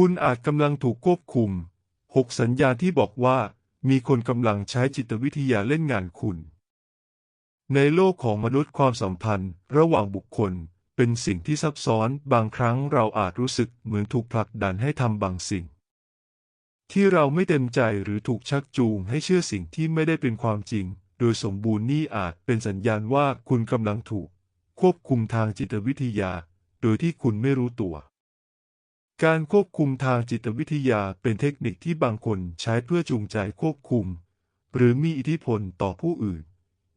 คุณอาจกำลังถูกควบคุมหกสัญญาณที่บอกว่า มีคนกำลังใช้จิตวิทยาเล่นงานคุณ ในโลกของมนุษย์ความสัมพันธ์ ระหว่างบุคคล เป็นสิ่งที่ซับซ้อน บางครั้งเราอาจรู้สึกเหมือนถูกผลักดันให้ทำบางสิ่ง ที่เราไม่เต็มใจหรือถูกชักจูงให้เชื่อสิ่งที่ไม่ได้เป็นความจริง โดยสมบูรณ์นี่อาจเป็นสัญญาณว่าคุณกำลังถูก ควบคุมทางจิตวิทยา โดยที่คุณไม่รู้ตัว การควบคุมทางจิตวิทยาเป็นเทคนิคที่บางคนใช้เพื่อจูงใจควบคุม หรือมีอิทธิพลต่อผู้อื่น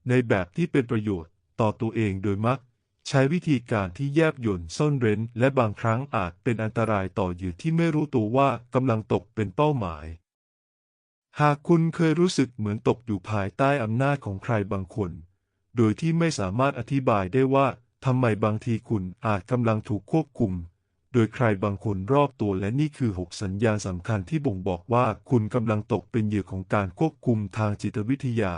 ในแบบที่เป็นประโยชน์ต่อตัวเองโดยมัก ใช้วิธีการที่แยบยลซ่อนเร้น และบางครั้งอาจเป็นอันตรายต่อเหยื่อที่ไม่รู้ตัวว่ากำลังตกเป็นเป้าหมาย หากคุณเคยรู้สึกเหมือนตกอยู่ภายใต้อำนาจของใครบางคน โดยที่ไม่สามารถอธิบายได้ว่าทำไมบางทีคุณอาจกำลังถูกควบคุม โดยใครบางคนรอบตัวและนี่คือหกสัญญาณสำคัญที่บ่งบอกว่าคุณกำลังตกเป็นเหยื่อของการควบคุมทางจิตวิทยา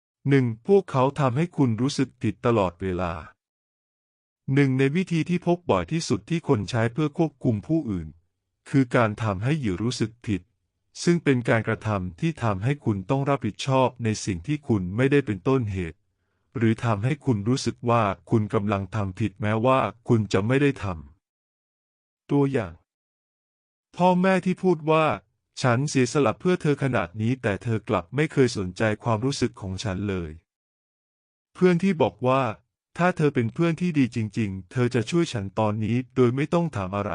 1. พวกเขาทำให้คุณรู้สึกผิดตลอดเวลา หนึ่งในวิธีที่พบบ่อยที่สุดที่คนใช้เพื่อควบคุมผู้อื่น คือการทำให้เหยื่อรู้สึกผิด ซึ่งเป็นการกระทำที่ทำให้คุณต้องรับผิดชอบในสิ่งที่คุณไม่ได้เป็นต้นเหตุ หรือทำให้คุณรู้สึกว่าคุณกำลังทำผิดแม้ว่าคุณจะไม่ได้ทำ ตัวอย่าง พ่อแม่ที่พูดว่า ฉันเสียสละเพื่อเธอขนาดนี้แต่เธอกลับไม่เคยสนใจความรู้สึกของฉันเลย เพื่อนที่บอกว่า ถ้าเธอเป็นเพื่อนที่ดีจริง ๆ เธอจะช่วยฉันตอนนี้โดยไม่ต้องถามอะไร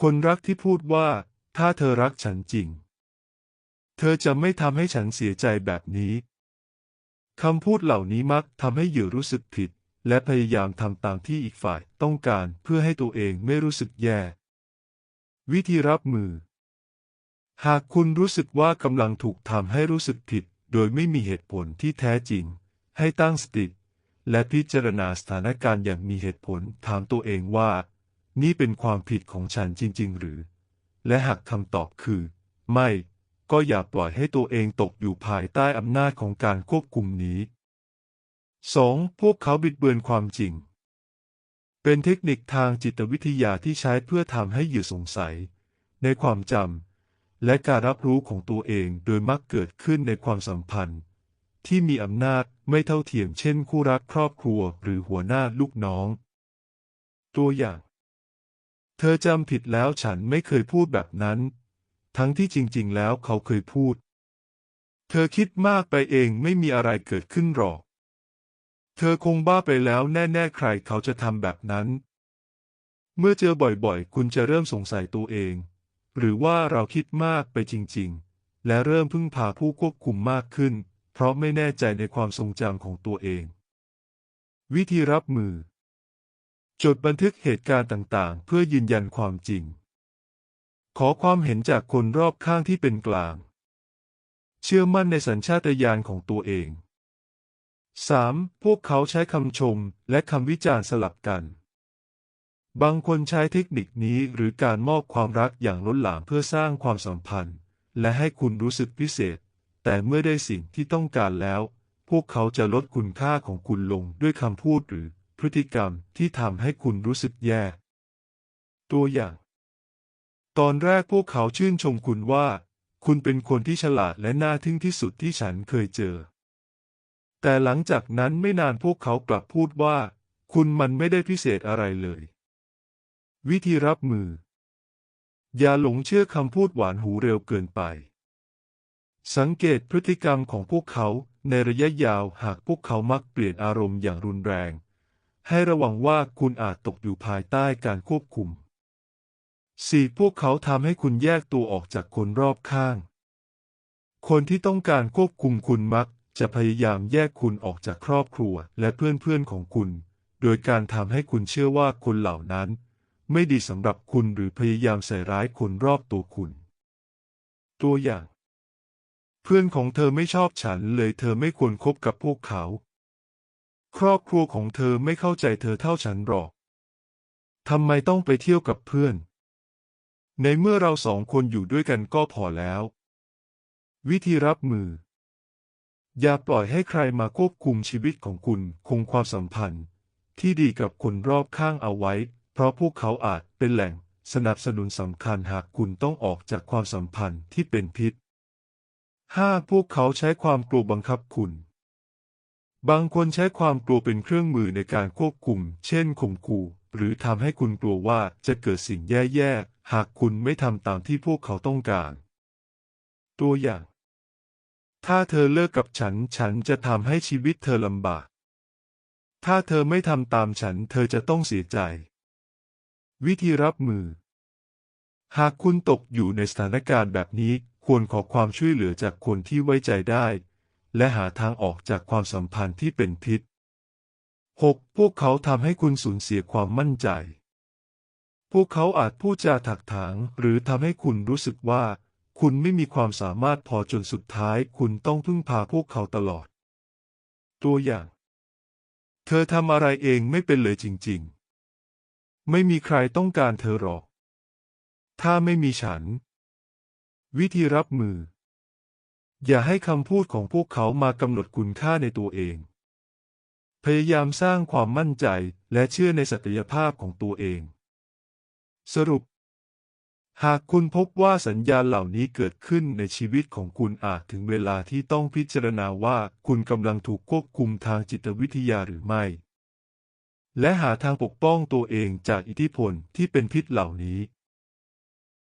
คนรักที่พูดว่า ถ้าเธอรักฉันจริง เธอจะไม่ทำให้ฉันเสียใจแบบนี้คำพูดเหล่านี้มักทำให้เหยื่อรู้สึกผิด และพยายามทำตามที่อีกฝ่ายต้องการเพื่อให้ตัวเองไม่รู้สึกแย่ วิธีรับมือ หากคุณรู้สึกว่ากำลังถูกทำให้รู้สึกผิด โดยไม่มีเหตุผลที่แท้จริง ให้ตั้งสติ และพิจารณาสถานการณ์อย่างมีเหตุผลถามตัวเองว่า นี่เป็นความผิดของฉันจริง ๆ หรือ และหากคำตอบคือ ไม่ ก็อย่าปล่อยให้ตัวเองตกอยู่ภายใต้อำนาจของการควบคุมนี้ 2. พวกเขาบิดเบือนความจริง เป็นเทคนิคทางจิตวิทยาที่ใช้เพื่อทำให้เหยื่อสงสัย ในความจำและการรับรู้ของตัวเองโดยมักเกิดขึ้นในความสัมพันธ์ ที่มีอำนาจไม่เท่าเทียมเช่นคู่รักครอบครัวหรือหัวหน้าลูกน้อง ตัวอย่าง เธอจำผิดแล้วฉันไม่เคยพูดแบบนั้น ทั้งที่จริง ๆ แล้วเขาเคยพูด เธอคิดมากไปเองไม่มีอะไรเกิดขึ้นหรอก เธอคงบ้าไปแล้วแน่ๆใครเขาจะทำแบบนั้น เมื่อเจอบ่อยๆ คุณจะเริ่มสงสัยตัวเอง หรือว่าเราคิดมากไปจริงๆ และเริ่มพึ่งพาผู้ควบคุมมากขึ้น เพราะไม่แน่ใจในความทรงจำของตัวเอง วิธีรับมือ จดบันทึกเหตุการณ์ต่างๆ เพื่อยืนยันความจริง ขอความเห็นจากคนรอบข้างที่เป็นกลาง เชื่อมั่นในสัญชาตญาณของตัวเอง 3. พวกเขาใช้คำชมและคำวิจารณ์สลับกัน บางคนใช้เทคนิคนี้หรือการมอบความรักอย่างล้นหลามเพื่อสร้างความสัมพันธ์ และให้คุณรู้สึกพิเศษ แต่เมื่อได้สิ่งที่ต้องการแล้ว พวกเขาจะลดคุณค่าของคุณลงด้วยคำพูดหรือพฤติกรรมที่ทำให้คุณรู้สึกแย่ ตัวอย่าง ตอนแรกพวกเขาชื่นชมคุณว่า คุณเป็นคนที่ฉลาดและน่าทึ่งที่สุดที่ฉันเคยเจอ แต่หลังจากนั้นไม่นานพวกเขากลับพูดว่า คุณมันไม่ได้พิเศษอะไรเลย วิธีรับมือ อย่าหลงเชื่อคำพูดหวานหูเร็วเกินไป สังเกตพฤติกรรมของพวกเขาในระยะยาวหากพวกเขามักเปลี่ยนอารมณ์อย่างรุนแรง ให้ระวังว่าคุณอาจตกอยู่ภายใต้การควบคุมสี่พวกเขาทำให้คุณแยกตัวออกจากคนรอบข้าง คนที่ต้องการควบคุมคุณมัก จะพยายามแยกคุณออกจากครอบครัวและเพื่อนๆของคุณ โดยการทำให้คุณเชื่อว่าคนเหล่านั้น ไม่ดีสำหรับคุณหรือพยายามใส่ร้ายคนรอบตัวคุณ ตัวอย่าง เพื่อนของเธอไม่ชอบฉันเลยเธอไม่ควรคบกับพวกเขา ครอบครัวของเธอไม่เข้าใจเธอเท่าฉันหรอกทำไมต้องไปเที่ยวกับเพื่อน ในเมื่อเราสองคนอยู่ด้วยกันก็พอแล้ว วิธีรับมือ อย่าปล่อยให้ใครมาควบคุมชีวิตของคุณ คงความสัมพันธ์ ที่ดีกับคนรอบข้างเอาไว้ เพราะพวกเขาอาจเป็นแหล่งสนับสนุนสำคัญหากคุณต้องออกจากความสัมพันธ์ที่เป็นพิษ 5. พวกเขาใช้ความกลัวบังคับคุณ บางคนใช้ความกลัวเป็นเครื่องมือในการควบคุม เช่นข่มขู่ หรือทำให้คุณกลัวว่าจะเกิดสิ่งแย่ๆ หากคุณไม่ทำตามที่พวกเขาต้องการ ตัวอย่าง ถ้าเธอเลิกกับฉัน ฉันจะทำให้ชีวิตเธอลำบาก ถ้าเธอไม่ทำตามฉัน เธอจะต้องเสียใจ วิธีรับมือ หากคุณตกอยู่ในสถานการณ์แบบนี้ ควรขอความช่วยเหลือจากคนที่ไว้ใจได้ และหาทางออกจากความสัมพันธ์ที่เป็นพิษ 6. พวกเขาทำให้คุณสูญเสียความมั่นใจ พวกเขาอาจพูดจาถักถางหรือทำให้คุณรู้สึกว่า คุณไม่มีความสามารถพอจนสุดท้ายคุณต้องพึ่งพาพวกเขาตลอด ตัวอย่าง เธอทำอะไรเองไม่เป็นเลยจริง ๆ ไม่มีใครต้องการเธอหรอก ถ้าไม่มีฉัน วิธีรับมือ อย่าให้คำพูดของพวกเขามากำหนดคุณค่าในตัวเอง พยายามสร้างความมั่นใจและเชื่อในศักยภาพของตัวเอง สรุป หากคุณพบว่าสัญญาณเหล่านี้เกิดขึ้นในชีวิตของคุณอาจถึงเวลาที่ต้องพิจารณาว่าคุณกำลังถูกควบคุมทางจิตวิทยาหรือไม่ และหาทางปกป้องตัวเองจากอิทธิพลที่เป็นพิษเหล่านี้